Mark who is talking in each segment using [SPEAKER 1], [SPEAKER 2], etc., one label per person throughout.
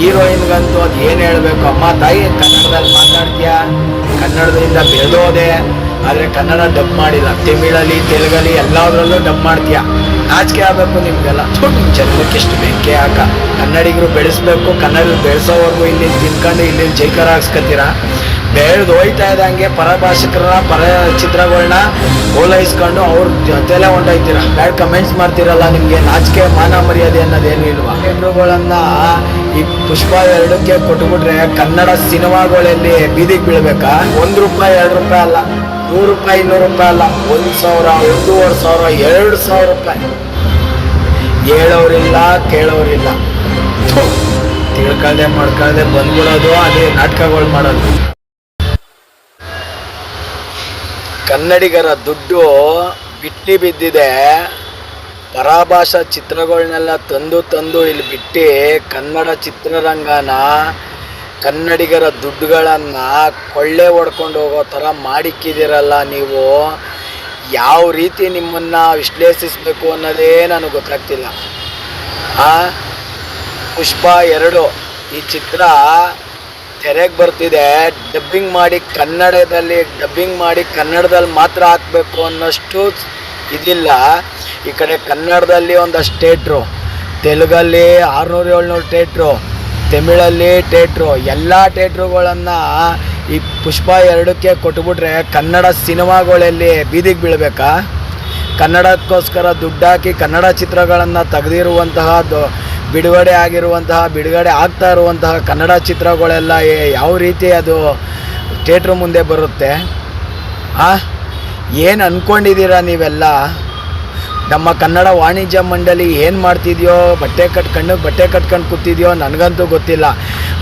[SPEAKER 1] ಹೀರೋಯಿನ್ಗಂತೂ ಅದು ಏನು ಹೇಳಬೇಕು? ಅಮ್ಮ, ತಾಯಿ, ಕನ್ನಡದಲ್ಲಿ ಮಾತಾಡ್ತೀಯಾ? ಕನ್ನಡದಿಂದ ಬೆಳೆದೋದೆ. ಆದರೆ ಕನ್ನಡ ಡಬ್ ಮಾಡಿಲ್ಲ. ತಮಿಳಲ್ಲಿ, ತೆಲುಗಲ್ಲಿ ಎಲ್ಲದರಲ್ಲೂ ಡಬ್ ಮಾಡ್ತೀಯಾ? ನಾಚಿಕೆ ಆಗಬೇಕು ನಿಮಗೆಲ್ಲ. ನಿಮ್ಮ ಜನ್ಮಕ್ಕೆ ಎಷ್ಟು ಬೆಂಕಿ ಹಾಕ. ಕನ್ನಡಿಗರು ಬೆಳೆಸ್ಬೇಕು. ಕನ್ನಡ ಬೆಳೆಸೋವರೆಗೂ ಇಲ್ಲಿ ತಿನ್ಕೊಂಡು ಇಲ್ಲಿ ಜೈಕಾರ ಹಾಕ್ಸ್ಕೊತೀರಾ ಬೆಳೆದು ಹೋಯ್ತಾ ಇದ್ದಂಗೆ ಪರಭಾಷಿಕರ ಪರ ಚಿತ್ರಗಳನ್ನ ಓಲೈಸ್ಕೊಂಡು ಅವ್ರ ಜೊತೆಲೆ ಹೊಂಟೋಯ್ತೀರಾ ಬ್ಯಾಡ್ ಕಮೆಂಟ್ಸ್ ಮಾಡ್ತಿರಲ್ಲ ನಿಮಗೆ. ನಾಚಿಕೆ, ಮಾನ ಮರ್ಯಾದೆ ಅನ್ನೋದೇನು ಇಲ್ವಾ? ಹೆಣ್ಣುಗಳನ್ನ ಈ ಪುಷ್ಪ ಎರಡಕ್ಕೆ ಕೊಟ್ಬಿಟ್ರೆ ಕನ್ನಡ ಸಿನಿಮಾಗಳಲ್ಲಿ ಬೀದಿಗೆ ಬೀಳ್ಬೇಕಾ? ಒಂದ್ ರೂಪಾಯಿ, ಎರಡು ರೂಪಾಯಿ ಅಲ್ಲ. ನೂರು ರೂಪಾಯಿ, ಇನ್ನೂರು ರೂಪಾಯಿ ಅಲ್ಲ. ಒಂದ್ ಸಾವಿರ, ಒಂದೂವರೆ ಸಾವಿರ, ಎರಡು ಸಾವಿರ ರೂಪಾಯಿ. ಹೇಳೋರಿಲ್ಲ ಕೇಳೋರಿಲ್ಲ. ತಿಳ್ಕೊಳ್ದೆ, ಮಾಡ್ಕಳ್ದೆ ಬಂದ್ಬಿಡೋದು, ಅದೇ ನಾಟಕಗಳು ಮಾಡೋದು. ಕನ್ನಡಿಗರ ದುಡ್ಡು ಬಿಟ್ಟಿ ಬಿದ್ದಿದೆ. ಪರಾಭಾಷಾ ಚಿತ್ರಗಳನ್ನೆಲ್ಲ ತಂದು ತಂದು ಇಲ್ಲಿ ಬಿಟ್ಟು ಕನ್ನಡ ಚಿತ್ರರಂಗನ ಕನ್ನಡಿಗರ ದುಡ್ಡುಗಳನ್ನು ಕೊಳ್ಳೆ ಹೊಡ್ಕೊಂಡು ಹೋಗೋ ಥರ ಮಾಡಿಕ್ಕಿದ್ದೀರಲ್ಲ ನೀವು? ಯಾವ ರೀತಿ ನಿಮ್ಮನ್ನು ವಿಶ್ಲೇಷಿಸಬೇಕು ಅನ್ನೋದೇ ನನಗೆ ಗೊತ್ತಾಗ್ತಿಲ್ಲ. ಪುಷ್ಪ ಎರಡು ಈ ಚಿತ್ರ ತೆರೆಗೆ ಬರ್ತಿದೆ. ಡಬ್ಬಿಂಗ್ ಮಾಡಿ ಕನ್ನಡದಲ್ಲಿ, ಡಬ್ಬಿಂಗ್ ಮಾಡಿ ಕನ್ನಡದಲ್ಲಿ ಮಾತ್ರ ಹಾಕಬೇಕು ಅನ್ನೋಷ್ಟು ಇದಿಲ್ಲ. ಈ ಕಡೆ ಕನ್ನಡದಲ್ಲಿ ಒಂದಷ್ಟು ಥೇಟ್ರು ತೆಲುಗಲ್ಲಿ ಆರುನೂರು ಏಳ್ನೂರು ಥೇಟ್ರು ತಮಿಳಲ್ಲಿ ಥೇಟ್ರು ಎಲ್ಲ ಥೇಟ್ರುಗಳನ್ನು ಈ ಪುಷ್ಪ ಎರಡಕ್ಕೆ ಕೊಟ್ಬಿಟ್ರೆ ಕನ್ನಡ ಸಿನಿಮಾಗಳಲ್ಲಿ ಬೀದಿಗೆ ಬೀಳಬೇಕಾ? ಕನ್ನಡಕ್ಕೋಸ್ಕರ ದುಡ್ಡಾಕಿ ಕನ್ನಡ ಚಿತ್ರಗಳನ್ನು ತೆಗೆದಿರುವಂತಹ ದೊ, ಬಿಡುಗಡೆ ಆಗಿರುವಂತಹ, ಬಿಡುಗಡೆ ಆಗ್ತಾ ಇರುವಂತಹ ಕನ್ನಡ ಚಿತ್ರಗಳೆಲ್ಲ ಯಾವ ರೀತಿ ಅದು ಥೇಟ್ರ್ ಮುಂದೆ ಬರುತ್ತೆ? ಆ? ಏನು ಅಂದ್ಕೊಂಡಿದ್ದೀರಾ ನೀವೆಲ್ಲ? ನಮ್ಮ ಕನ್ನಡ ವಾಣಿಜ್ಯ ಮಂಡಳಿ ಏನು ಮಾಡ್ತಿದ್ಯೋ, ಬಟ್ಟೆ ಕಟ್ಕೊಂಡು ಬಟ್ಟೆ ಕಟ್ಕೊಂಡು ಕೂತಿದ್ಯೋ ನನಗಂತೂ ಗೊತ್ತಿಲ್ಲ.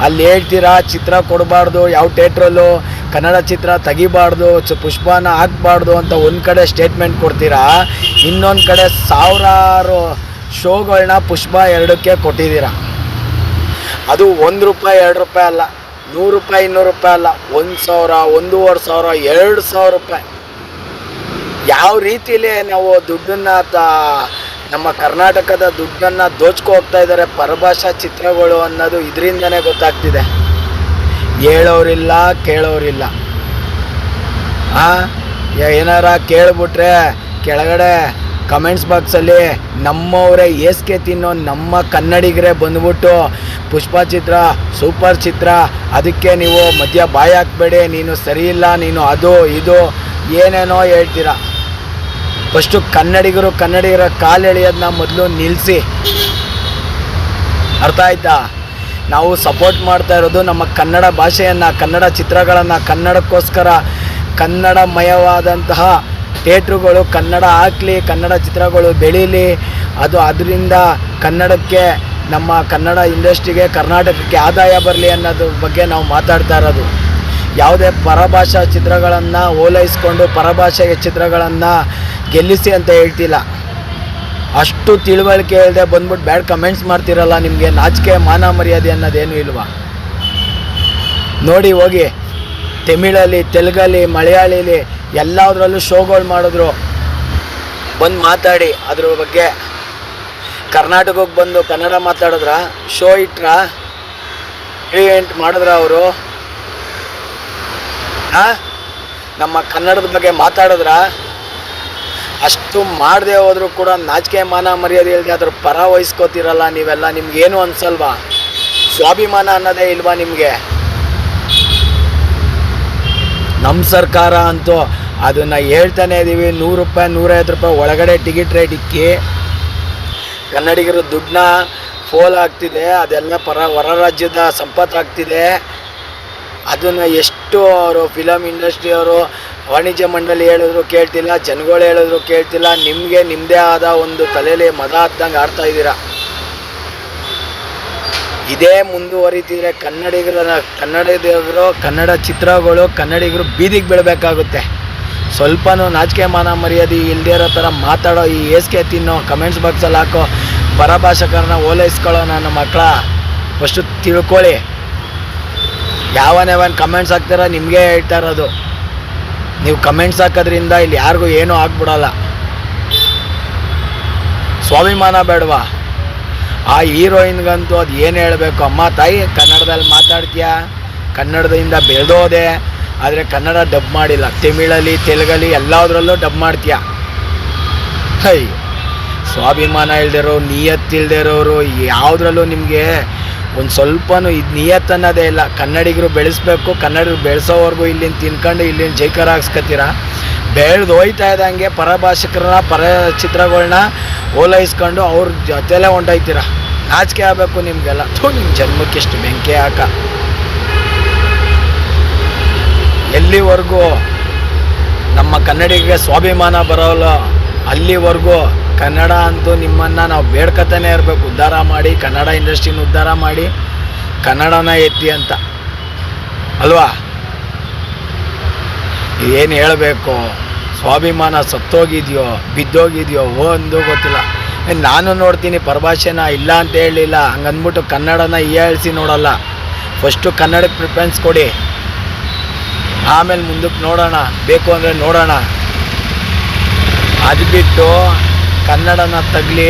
[SPEAKER 1] ಅಲ್ಲಿ ಹೇಳ್ತೀರಾ, ಚಿತ್ರ ಕೊಡಬಾರ್ದು, ಯಾವ ಥಿಯೇಟ್ರಲ್ಲೂ ಕನ್ನಡ ಚಿತ್ರ ತೆಗಿಬಾರ್ದು, ಚ- ಪುಷ್ಪನ ಹಾಕ್ಬಾರ್ದು ಅಂತ ಒಂದು ಕಡೆ ಸ್ಟೇಟ್ಮೆಂಟ್ ಕೊಡ್ತೀರಾ? ಇನ್ನೊಂದು ಕಡೆ ಸಾವಿರಾರು ಶೋಗಳನ್ನ ಪುಷ್ಪ ಎರಡಕ್ಕೆ ಕೊಟ್ಟಿದ್ದೀರಾ. ಅದು ಒಂದು ರೂಪಾಯಿ, ಎರಡು ರೂಪಾಯಿ ಅಲ್ಲ, ನೂರು ರೂಪಾಯಿ, ಇನ್ನೂರು ರೂಪಾಯಿ ಅಲ್ಲ, ಒಂದು ಸಾವಿರ, ಒಂದೂವರೆ ಸಾವಿರ, ಎರಡು ಸಾವಿರ ರೂಪಾಯಿ. ಯಾವ ರೀತಿಯಲ್ಲಿ ನಾವು ದುಡ್ಡನ್ನು ನಮ್ಮ ಕರ್ನಾಟಕದ ದುಡ್ಡನ್ನು ದೋಚ್ಕೊ ಹೋಗ್ತಾ ಇದ್ದಾರೆ ಪರಭಾಷಾ ಚಿತ್ರಗಳು ಅನ್ನೋದು ಇದರಿಂದನೇ ಗೊತ್ತಾಗ್ತಿದೆ. ಹೇಳೋರಿಲ್ಲ, ಕೇಳೋರಿಲ್ಲ. ಆ ಏನಾರ ಕೇಳ್ಬಿಟ್ರೆ ಕೆಳಗಡೆ ಕಮೆಂಟ್ಸ್ ಬಾಕ್ಸಲ್ಲಿ ನಮ್ಮವರೇ ಏಸ್ಕೆ ತಿನ್ನೋ ನಮ್ಮ ಕನ್ನಡಿಗರೇ ಬಂದ್ಬಿಟ್ಟು ಪುಷ್ಪ ಚಿತ್ರ, ಸೂಪರ್ ಚಿತ್ರ, ಅದಕ್ಕೆ ನೀವು ಮಧ್ಯ ಬಾಯಿ ಹಾಕ್ಬೇಡಿ, ನೀನು ಸರಿ ಇಲ್ಲ, ನೀನು ಅದು, ಇದು, ಏನೇನೋ ಹೇಳ್ತೀರಾ. ಫಸ್ಟು ಕನ್ನಡಿಗರು, ಕನ್ನಡಿಗರ ಕಾಲು ಎಳೆಯೋದನ್ನ ಮೊದಲು ನಿಲ್ಲಿಸಿ ಅರ್ಥ ಆಯ್ತಾ? ನಾವು ಸಪೋರ್ಟ್ ಮಾಡ್ತಾ ಇರೋದು ನಮ್ಮ ಕನ್ನಡ ಭಾಷೆಯನ್ನು, ಕನ್ನಡ ಚಿತ್ರಗಳನ್ನು, ಕನ್ನಡಕ್ಕೋಸ್ಕರ ಕನ್ನಡಮಯವಾದಂತಹ ಥಿಯೇಟ್ರುಗಳು ಕನ್ನಡ ಹಾಕ್ಲಿ, ಕನ್ನಡ ಚಿತ್ರಗಳು ಬೆಳೀಲಿ. ಅದು ಅದರಿಂದ ಕನ್ನಡಕ್ಕೆ, ನಮ್ಮ ಕನ್ನಡ ಇಂಡಸ್ಟ್ರಿಗೆ, ಕರ್ನಾಟಕಕ್ಕೆ ಆದಾಯ ಬರಲಿ ಅನ್ನೋದ್ರ ಬಗ್ಗೆ ನಾವು ಮಾತಾಡ್ತಾ ಇರೋದು. ಯಾವುದೇ ಪರಭಾಷಾ ಚಿತ್ರಗಳನ್ನು ಓಲೈಸ್ಕೊಂಡು ಪರಭಾಷೆಯ ಚಿತ್ರಗಳನ್ನು ಗೆಲ್ಲಿಸಿ ಅಂತ ಹೇಳ್ತಿಲ್ಲ. ಅಷ್ಟು ತಿಳುವಳಿಕೆ ಇಲ್ಲದೆ ಬಂದ್ಬಿಟ್ಟು ಬ್ಯಾಡ್ ಕಮೆಂಟ್ಸ್ ಮಾಡ್ತಿರಲ್ಲ, ನಿಮಗೆ ನಾಚಿಕೆ ಮಾನ ಮರ್ಯಾದೆ ಅನ್ನೋದೇನು ಇಲ್ವಾ? ನೋಡಿ ಹೋಗಿ, ತಮಿಳಲ್ಲಿ, ತೆಲುಗಲ್ಲಿ, ಮಲಯಾಳಿಲಿ ಎಲ್ಲದರಲ್ಲೂ ಶೋಗಳು ಮಾಡಿದ್ರು. ಬಂದು ಮಾತಾಡಿ, ಅದ್ರ ಬಗ್ಗೆ. ಕರ್ನಾಟಕಕ್ಕೆ ಬಂದು ಕನ್ನಡ ಮಾತಾಡಿದ್ರ? ಶೋ ಇಟ್ರ? ಕ್ರಿಯೇಂಟ್ ಮಾಡಿದ್ರ ಅವರು? ನಮ್ಮ ಕನ್ನಡದ ಬಗ್ಗೆ ಮಾತಾಡಿದ್ರ? ಅಷ್ಟು ಮಾಡದೆ ಹೋದರೂ ಕೂಡ ನಾಚಿಕೆ ಮಾನ ಮರ್ಯಾದೆ ಇಲ್ಲದೆ ಅದ್ರ ಪರ ವಹಿಸ್ಕೋತಿರಲ್ಲ ನೀವೆಲ್ಲ? ನಿಮ್ಗೇನು ಅನ್ಸಲ್ವಾ? ಸ್ವಾಭಿಮಾನ ಅನ್ನೋದೇ ಇಲ್ವಾ ನಿಮಗೆ? ನಮ್ಮ ಸರ್ಕಾರ ಅಂತೂ ಅದನ್ನು ಹೇಳ್ತಾನೆ ಇದ್ದೀವಿ ನೂರು ರೂಪಾಯಿ, ನೂರೈವತ್ತು ರೂಪಾಯಿ ಒಳಗಡೆ ಟಿಕೆಟ್ ರೇಟ್ ಇಕ್ಕಿ. ಕನ್ನಡಿಗರ ದುಡ್ಡನ್ನ ಫೋಲ್ ಆಗ್ತಿದೆ. ಅದೆಲ್ಲ ಪರ ಹೊರ ರಾಜ್ಯದ ಸಂಪತ್ತಾಗ್ತಿದೆ ಅದನ್ನು ಎಷ್ಟು ಅವರು ಫಿಲಮ್ ಇಂಡಸ್ಟ್ರಿಯವರು ವಾಣಿಜ್ಯ ಮಂಡಳಿ ಹೇಳಿದ್ರು ಕೇಳ್ತಿಲ್ಲ, ಜನಗಳು ಹೇಳಿದ್ರು ಕೇಳ್ತಿಲ್ಲ, ನಿಮಗೆ ನಿಮ್ಮದೇ ಆದ ಒಂದು ತಲೆಯಲ್ಲಿ ಮದ ಹತ್ತಂಗೆ ಆಡ್ತಾ ಇದ್ದೀರಾ? ಇದೇ ಮುಂದುವರಿತಿದ್ರೆ ಕನ್ನಡಿಗರ, ಕನ್ನಡಿಗರು, ಕನ್ನಡ ಚಿತ್ರಗಳು ಕನ್ನಡಿಗರು ಬೀದಿಗೆ ಬೀಳಬೇಕಾಗುತ್ತೆ. ಸ್ವಲ್ಪನೂ ನಾಚಿಕೆ ಮಾನ ಮರ್ಯಾದೆ ಇಲ್ಲದೇ ಇರೋ ಥರ ಮಾತಾಡೋ ಈ ಏಸ್ಕೆ ತಿನ್ನೋ ಕಮೆಂಟ್ಸ್ ಬಾಕ್ಸಲ್ಲಿ ಹಾಕೋ ಪರಭಾಷಕರನ್ನ ಓಲೈಸ್ಕೊಳ್ಳೋ ನನ್ನ ಮಕ್ಕಳ ಫಸ್ಟು ತಿಳ್ಕೊಳ್ಳಿ. ಯಾವನ್ ಯಾವನ್ ಕಮೆಂಟ್ಸ್ ಹಾಕ್ತಾರ ನಿಮಗೆ ಹೇಳ್ತಾ ಇರೋದು. ನೀವು ಕಮೆಂಟ್ಸ್ ಹಾಕೋದ್ರಿಂದ ಇಲ್ಲಿ ಯಾರಿಗೂ ಏನೂ ಆಗ್ಬಿಡಲ್ಲ. ಸ್ವಾಭಿಮಾನ ಬೇಡವಾ? ಆ ಹೀರೋಯಿನ್ಗಂತೂ ಅದು ಏನು ಹೇಳಬೇಕು? ಅಮ್ಮ, ತಾಯಿ, ಕನ್ನಡದಲ್ಲಿ ಮಾತಾಡ್ತೀಯಾ? ಕನ್ನಡದಿಂದ ಬೆಳೆದೋದೆ, ಆದರೆ ಕನ್ನಡ ಡಬ್ ಮಾಡಿಲ್ಲ. ತಮಿಳಲ್ಲಿ, ತೆಲುಗಲ್ಲಿ ಎಲ್ಲದರಲ್ಲೂ ಡಬ್ ಮಾಡ್ತೀಯ? ಹೈ, ಸ್ವಾಭಿಮಾನ ಇಲ್ದಿರೋ, ನಿಯತ್ತಿಲ್ದಿರೋರು ಯಾವುದ್ರಲ್ಲೂ ನಿಮಗೆ ಒಂದು ಸ್ವಲ್ಪನೂ ಇದು ನಿಯತ್ ಅನ್ನೋದೇ ಇಲ್ಲ. ಕನ್ನಡಿಗರು ಬೆಳೆಸ್ಬೇಕು, ಕನ್ನಡಿಗರು ಬೆಳೆಸೋವರೆಗೂ ಇಲ್ಲಿನ ತಿನ್ಕೊಂಡು ಇಲ್ಲಿನ ಜೈಕಾರ ಹಾಕ್ಸ್ಕೊತೀರ ಬೆಳೆದು ಹೋಯ್ತಾ ಇದ್ದಂಗೆ ಪರಭಾಷಕರನ್ನ ಪರ ಚಿತ್ರಗಳನ್ನ ಓಲೈಸ್ಕೊಂಡು ಅವ್ರ ಜೊತೆಲೇ ಹೊಂಟೋಯ್ತೀರ? ನಾಚಿಕೆ ಆಗಬೇಕು ನಿಮಗೆಲ್ಲ. ಥೂ ನಿಮ್ಮ ಜನ್ಮಕ್ಕೆ ಎಷ್ಟು ಬೆಂಕಿ ಹಾಕ. ಎಲ್ಲಿವರೆಗೂ ನಮ್ಮ ಕನ್ನಡಿಗೆ ಸ್ವಾಭಿಮಾನ ಬರೋಲ್ಲ, ಅಲ್ಲಿವರೆಗೂ ಕನ್ನಡ ಅಂತೂ ನಿಮ್ಮನ್ನು ನಾವು ಬೇಡ್ಕತಾನೆ ಇರಬೇಕು. ಉದ್ಧಾರ ಮಾಡಿ, ಕನ್ನಡ ಇಂಡಸ್ಟ್ರಿನ ಉದ್ಧಾರ ಮಾಡಿ, ಕನ್ನಡನ ಎತ್ತಿ ಅಂತ. ಅಲ್ವಾ? ಏನು ಹೇಳಬೇಕು? ಸ್ವಾಭಿಮಾನ ಸತ್ತೋಗಿದೆಯೋ, ಬಿದ್ದೋಗಿದೆಯೋ ಒಂದು ಗೊತ್ತಿಲ್ಲ. ನಾನು ನೋಡ್ತೀನಿ ಪರಭಾಷೆನ ಇಲ್ಲ ಅಂತ ಹೇಳಲಿಲ್ಲ. ಹಂಗಂದ್ಬಿಟ್ಟು ಕನ್ನಡನ ಇಯಾಳಿಸಿ ನೋಡಲ್ಲ. ಫಸ್ಟು ಕನ್ನಡಕ್ಕೆ ಪ್ರಿಫರೆನ್ಸ್ ಕೊಡಿ. ಆಮೇಲೆ ಮುಂದಕ್ಕೆ ನೋಡೋಣ. ಬೇಕು ಅಂದರೆ ನೋಡೋಣ. ಅದು ಬಿಟ್ಟು ಕನ್ನಡನ ತಗ್ಲಿ.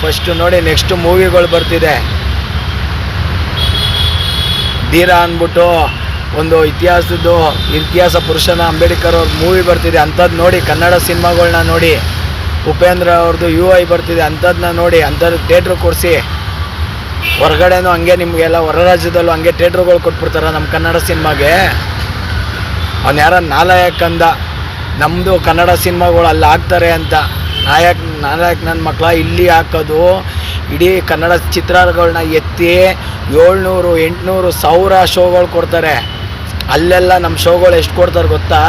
[SPEAKER 1] ಫಸ್ಟು ನೋಡಿ ನೆಕ್ಸ್ಟ್ ಮೂವಿಗಳು ಬರ್ತಿದೆ. ಧೀರ ಅಂದ್ಬಿಟ್ಟು ಒಂದು ಇತಿಹಾಸದ್ದು ಇತಿಹಾಸ ಪುರುಷನ ಅಂಬೇಡ್ಕರ್ ಅವ್ರ ಮೂವಿ ಬರ್ತಿದೆ. ಅಂಥದ್ದು ನೋಡಿ, ಕನ್ನಡ ಸಿನಿಮಾಗಳನ್ನ ನೋಡಿ. ಉಪೇಂದ್ರ ಅವ್ರದ್ದು ಯು ಐ ಬರ್ತಿದೆ. ಅಂಥದ್ದನ್ನ ನೋಡಿ ಅಂಥದ್ದು ಥಿಯೇಟ್ರ್ ಕೊಡಿಸಿ. ಹೊರಗಡೆನೂ ಹಂಗೆ ನಿಮಗೆಲ್ಲ ಹೊರ ರಾಜ್ಯದಲ್ಲೂ ಹಂಗೆ ಥಿಯೇಟ್ರುಗಳು ಕೊಟ್ಬಿಡ್ತಾರ ನಮ್ಮ ಕನ್ನಡ ಸಿನಿಮಾಗೆ. ಅವ್ನು ಯಾರ ನಾಲಾಯಕ್ ಅಂದ ನಮ್ಮದು ಕನ್ನಡ ಸಿನಿಮಾಗಳು ಅಲ್ಲಿ ಆಗ್ತಾರೆ ಅಂತ. ನಾಯಕ್ ಯಾಕೆ ನನ್ನ ಮಕ್ಕಳ ಇಲ್ಲಿ ಹಾಕೋದು. ಇಡೀ ಕನ್ನಡ ಚಿತ್ರಗಳನ್ನ ಎತ್ತಿ ಏಳ್ನೂರು, ಎಂಟುನೂರು ಸಾವಿರ ಶೋಗಳು ಕೊಡ್ತಾರೆ. ಅಲ್ಲೆಲ್ಲ ನಮ್ಮ ಶೋಗಳು ಎಷ್ಟು ಕೊಡ್ತಾರೆ ಗೊತ್ತಾ?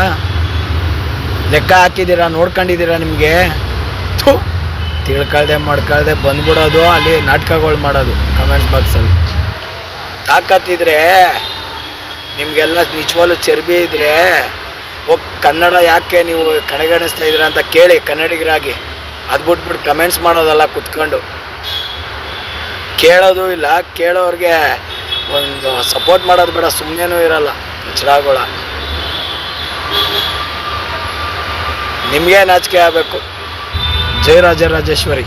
[SPEAKER 1] ಲೆಕ್ಕ ಹಾಕಿದ್ದೀರಾ, ನೋಡ್ಕೊಂಡಿದ್ದೀರಾ ನಿಮಗೆ? ತಿಳ್ಕಳ್ದೆ ಮಾಡ್ಕೊಳ್ದೆ ಬಂದ್ಬಿಡೋದು, ಅಲ್ಲಿ ನಾಟಕಗಳು ಮಾಡೋದು ಕಮೆಂಟ್ ಬಾಕ್ಸಲ್ಲಿ ತಾಕತ್ತಿದ್ರೆ ನಿಮಗೆಲ್ಲ ನಿಜವಾಗ್ಲೂ ಚರ್ಬಿ ಇದ್ರೆ ಹೋಗಿ ಕನ್ನಡ ಯಾಕೆ ನೀವು ಕಡೆಗಣಿಸ್ತಾ ಇದ್ದೀರಾ ಅಂತ ಕೇಳಿ ಕನ್ನಡಿಗರಾಗಿ, ಅದು ಬಿಟ್ಬಿಟ್ಟು ಕಮೆಂಟ್ಸ್ ಮಾಡೋದಲ್ಲ ಕುತ್ಕೊಂಡು. ಕೇಳೋದು ಇಲ್ಲ, ಕೇಳೋರಿಗೆ ಒಂದು ಸಪೋರ್ಟ್ ಮಾಡೋದು ಬೇಡ ಸುಮ್ಮನೆನೂ ಇರಲ್ಲ ಚಿರಾಗೋಳ ನಿಮಗೆ ನಾಚಿಕೆ ಆಗಬೇಕು. ಜಯ ರಾಜರಾಜೇಶ್ವರಿ